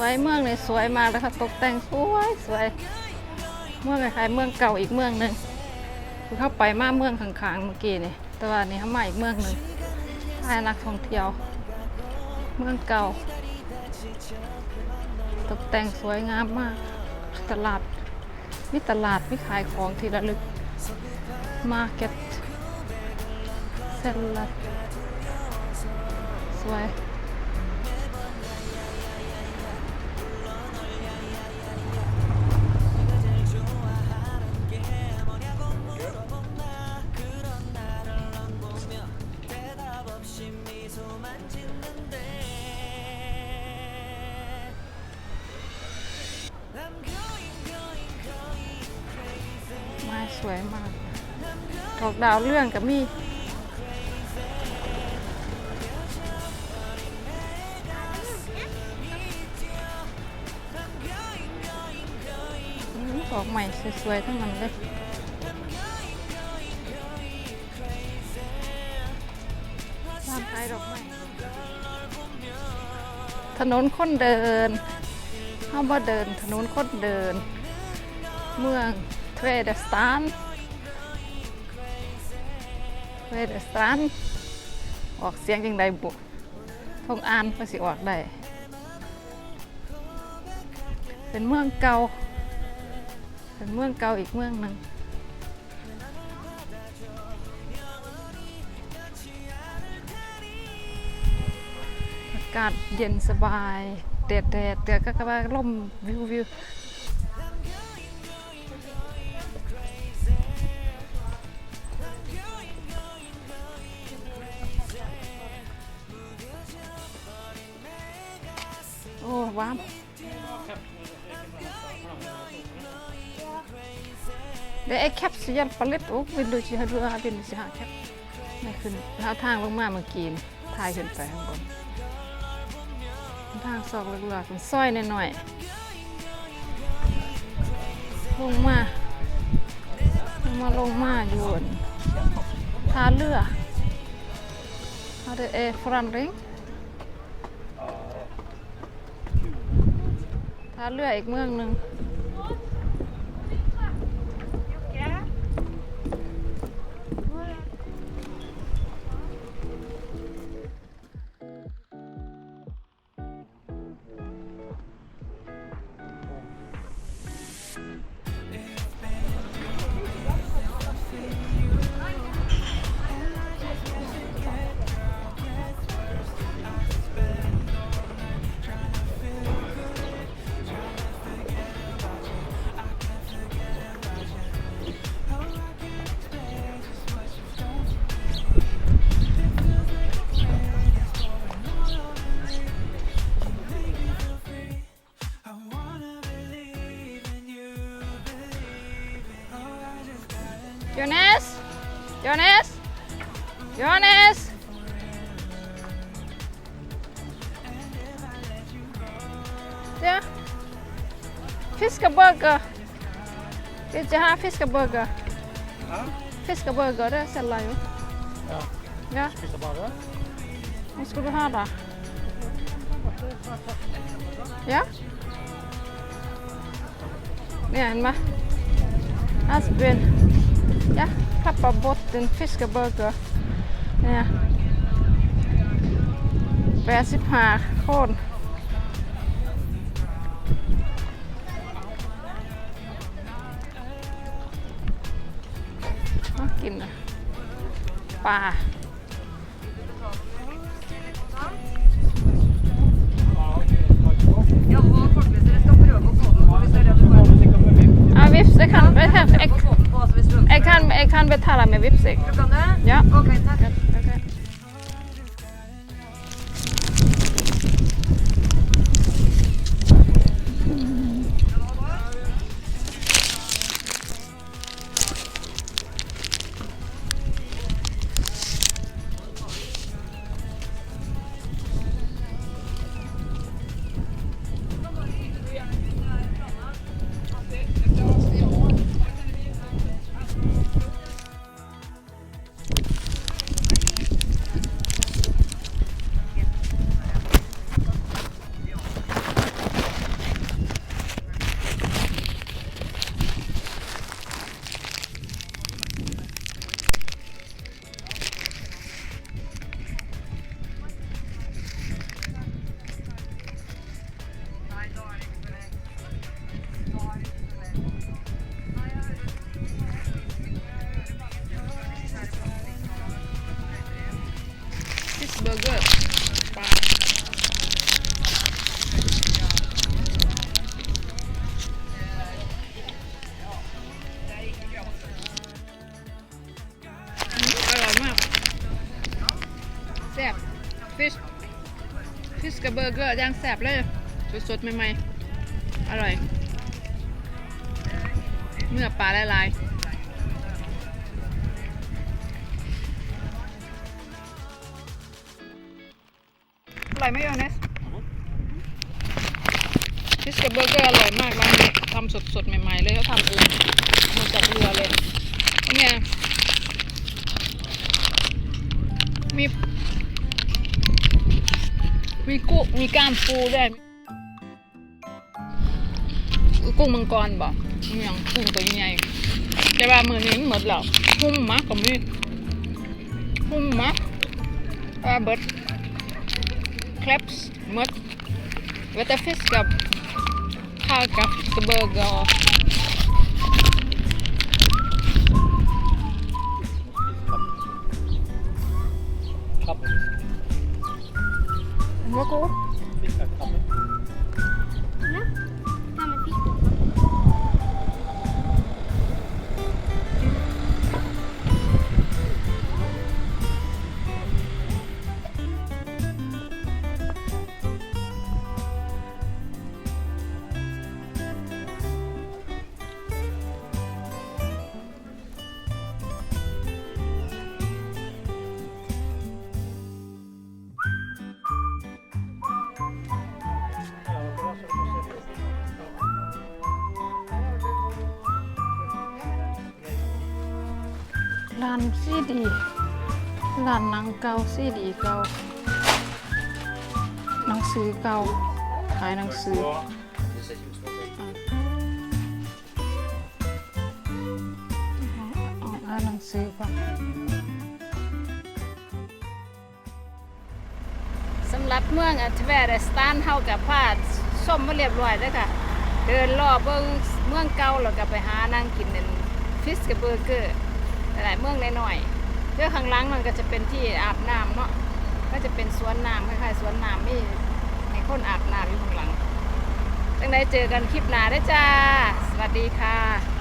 วยเมืองเลยสวยมากเลยค่ะตกแต่งสวยสวยเมืองคล้ายๆเมืองเก่าอีกเมืองหนึ่งคือเข้าไปมาเมืองข้างๆเมื่อกี้นี่แต่ว่านี่เขามาอีกเมืองหนึ่งให้นักท่องเที่ยว เมืองเก่า ตกแต่งสวยงามมาก ตลาดมีตลาดมีขายของที่ระลึกมาร์เก็ตเซลลัดสวย วยมากดอกดาวเรื่องกับมีอืมดอกใหม่สวยๆทั้งนั้นเลยร้านขายดอกไม้ถนนคนเดินเข้ามาเดิน ถนนคนเดิน เมือง เทรเดสตันเทรเดสตันออกเสียงยังไดบุทงอ่านก็สิออกได้ เป็นเมืองเก่า เป็นเมืองเก่าอีกเมืองหนึ่งอากาศเย็นสบายแดดแดดเดือก็กระบาล่มวิววิว อ้ว้าวเดี๋ยวไอ้แคปสิยันผลิตโอ้วินดูสิฮะดูฮะวินดูสิฮะแคปไม่ขึ้นเท้าทางลงมาเมื่อกี้ทายขึ้นไปข้างบนทางซอกเล็กๆเป็นซอยหน่อยๆลงมาลงมาลงมาอยู่ท่าเรือท่าเรื อเอฟรันริงท่าเรืออีกเมืองหนึ่ง อร์เกอร์ได้เสร็จแล้วอยู่ Ja, Ja, spisa bara. vad ska du ha då? Ja? เนี่ยเห็ นไหม Asbjørn Ja, pappa bought en fiskeburger เนี่ยแปด kan väl tala med Vipsek? Du kan det? Ja. Okej, okay, tack. Ja. ฟิชฟิชกับเบอร์เกอร์ย่างแซ่บเลย สดๆ ใหม่ๆ อร่อย เนื้อปลาละลายอร่อยไหมโยเนสฟิชกับเบอร์เกอร์อร่อยมากร้านนี้ทำสดๆ ใหม่ ๆ เลยเขาทำเองมาจากเรือเลยเนี่ยมี มีกุ้งมีก้ามปูด้วยกุ้งมังกรบอกอย่างกุ้งตัวใหญ่แต่ว่ามือนี้มันหมดแล้วหุ้มมะก็มีหุ้มมะว่าเบิดคลปส์มดเวทฟิสกับข้าวกับสเบอร์เกอร์ ว่ากู ร้านซีดีร้านหนังเก่าซีดีเก่าหนังสือเก่าขายหนังสืออ่านหนังสือก่อนสำหรับเมืองอัทเวรสตานเฮากับพาดส้มมาเรียบร้อยแล้วค่ะเดินรอบเบิ่งเมืองเก่าแล้วก็ไปหานั่งกินนั่นฟิสกับเบอร์เกอร์ หลายเมืองน้อยๆเรื่องข้างล่างมันก็จะเป็นที่อาบน้ำเนาะก็จะเป็นสวนน้ำคล้ายๆสวนน้ำมีให้คนอาบน้ำอยู่ข้างหลังจังไดเจอกันคลิปหน้าได้จ้า สวัสดีค่ะ